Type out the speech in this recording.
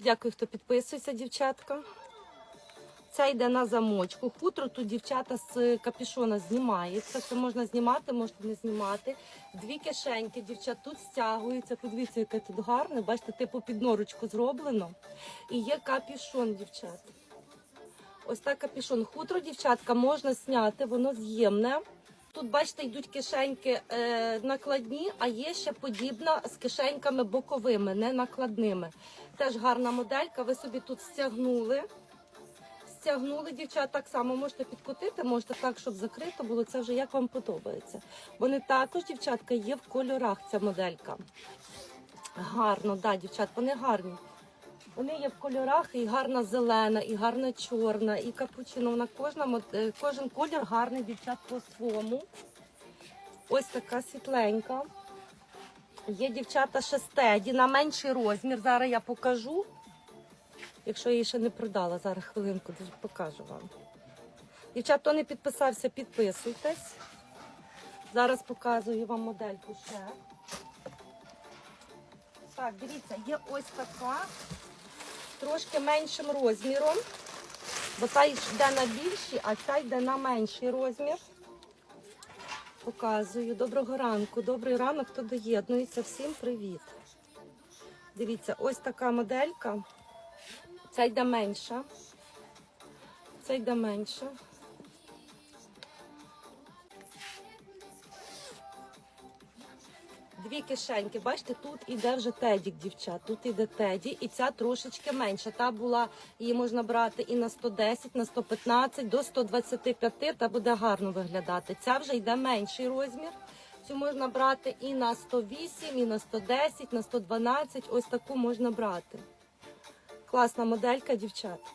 Дякую, хто підписується, дівчатка. Це йде на замочку. Хутро тут дівчата з капюшона знімається. Це можна знімати, можна не знімати. Дві кишеньки, дівчат тут стягуються. Подивіться, яке тут гарне. Бачите, типу під норочку зроблено. І є капюшон, дівчат. Ось так капюшон. Хутро, дівчатка, можна зняти, воно з'ємне. Тут, бачите, йдуть кишеньки е, накладні, а є ще подібна з кишеньками боковими, не накладними. Теж гарна моделька. Ви собі тут стягнули. Стягнули дівчат так само можете підкотити, можете так, щоб закрито було. Це вже як вам подобається. Вони також, дівчатка, є в кольорах ця моделька. Гарно, да, дівчат, вони гарні. Вони є в кольорах і гарна зелена, і гарна чорна, і капучино. Вона кожна е, кожен колір гарний дівчат по-своєму. Ось така світленька. Є дівчата шестеді на менший розмір. Зараз я покажу. Якщо я її ще не продала, зараз хвилинку покажу вам. Дівчат, хто не підписався, підписуйтесь. Зараз показую вам модельку ще. Так, дивіться, є ось така, трошки меншим розміром. Бо та йде на більший, а ця йде на менший розмір. Показую. Доброго ранку, добрий ранок, хто доєднується. Всім привіт. Дивіться, ось така моделька. Ця йде менша. Це йде менша. Дві кишеньки, бачите, тут іде вже тедік, дівчат. Тут іде теді, і ця трошечки менша. Та була, її можна брати і на 110, на 115, до 125, та буде гарно виглядати. Ця вже йде менший розмір. Цю можна брати і на 108, і на 110, на 112. Ось таку можна брати. Класна моделька, дівчат.